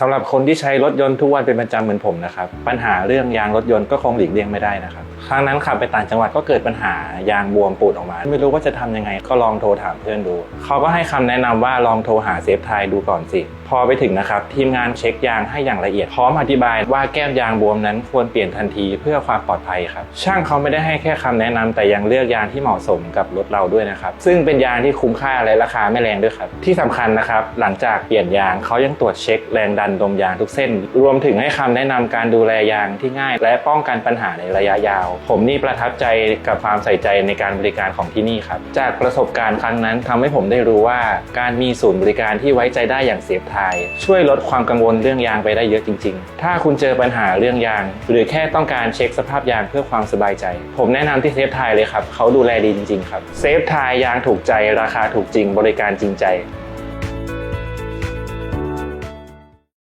สำหรับคนที่ใช้รถยนต์ทุกวันเป็นประจำเหมือนผมนะครับ ปัญหาเรื่องยางรถยนต์ก็คงหลีกเลี่ยงไม่ได้นะครับครั้งนั้นขับไปต่างจังหวัดก็เกิดปัญหายางบวมปูดออกมา ไม่รู้ว่าจะทำยังไงก็ลองโทรถามเพื่อนดู เขาก็ให้คำแนะนำว่าลองโทรหาเซฟไทยดูก่อนสิ พอไปถึงนะครับทีมงานเช็คยางให้อย่างละเอียดพร้อมอธิบายว่าแก้มยางบวมนั้นควรเปลี่ยนทันทีเพื่อความปลอดภัยครับช่างเขาไม่ได้ให้แค่คำแนะนำแต่ยังเลือกยางที่เหมาะสมกับรถเราด้วยนะครับซึ่งเป็นยางที่คุ้มค่าและราคาไม่แรงด้วยครับที่สำคัญนะครับหลังจากเปลี่ยนยางเขายังตรวจเช็คแรงดันดมยางทุกเส้น รวมถึงให้คำแนะนำการดูแลยางที่ง่าย และป้องกันปัญหาในระยะยาว ผมนี่ประทับใจกับความใส่ใจในการบริการของที่นี่ครับจากประสบการณ์ครั้งนั้นทำให้ผมได้รู้ว่าการมีศูนย์บริการที่ไว้ใจได้อย่างเซฟไทย ช่วยลดความกังวลเรื่องยางไปได้เยอะจริง ๆ ถ้าคุณเจอปัญหาเรื่องยาง หรือแค่ต้องการเช็คสภาพยางเพื่อความสบายใจ ผมแนะนำที่เซฟไทยเลยครับเขาดูแลดีจริงๆครับเซฟไทยยางถูกใจราคาถูกจริงบริการจริงใจ